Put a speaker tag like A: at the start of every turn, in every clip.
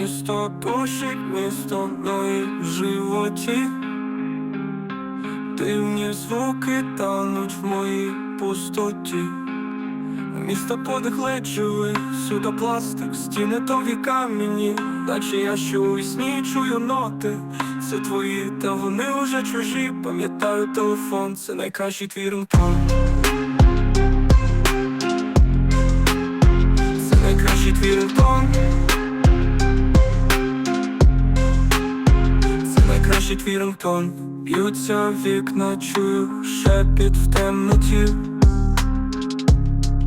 A: Місто душить, місто ноє в животі. Дивні звуки тануть в моїй пустоті. Місто подих ледь сюди пластик, стіни довгі камені, наче я що у сні чую ноти. Це твої, та вони вже чужі. Пам'ятаю телефон, це найкращий твій рингтон. Це найкращий. Б'ються вікна, чую шепіт в темноті.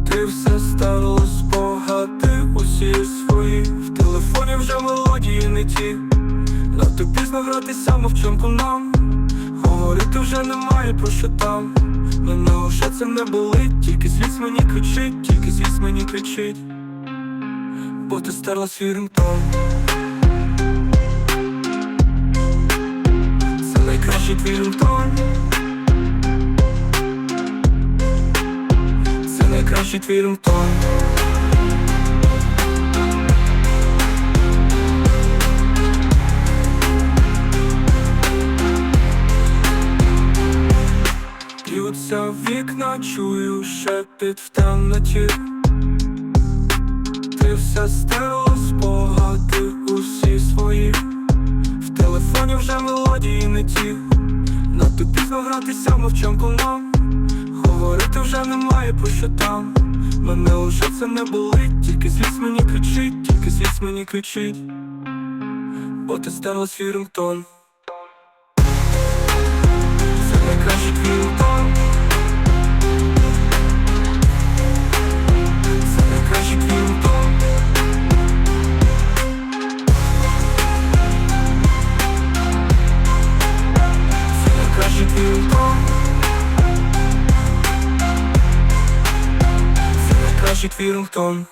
A: Ти все старо спогади усі свої. В телефоні вже мелодії не ті. Надто пізно гратися мовчанку нам. Говорити вже немає про що там. Мене вже це не болить? Тільки сліз мені кричить, тільки сліз мені кричить. Бо ти стерла свій Твій рингтон Це найкращий твій рингтон Б'ються вікна, чую шепіт в темноті. Ти все стерла спогади усі свої. В телефоні вже мелодії не ті Надто пізно гратися мовчанку нам Говорити вже немає про що там. Мене уже це не болить, тільки сліз мені кричить, тільки сліз мені кричить. Бо ти стала свій рингтон. Це найкращий твій Твій рингтон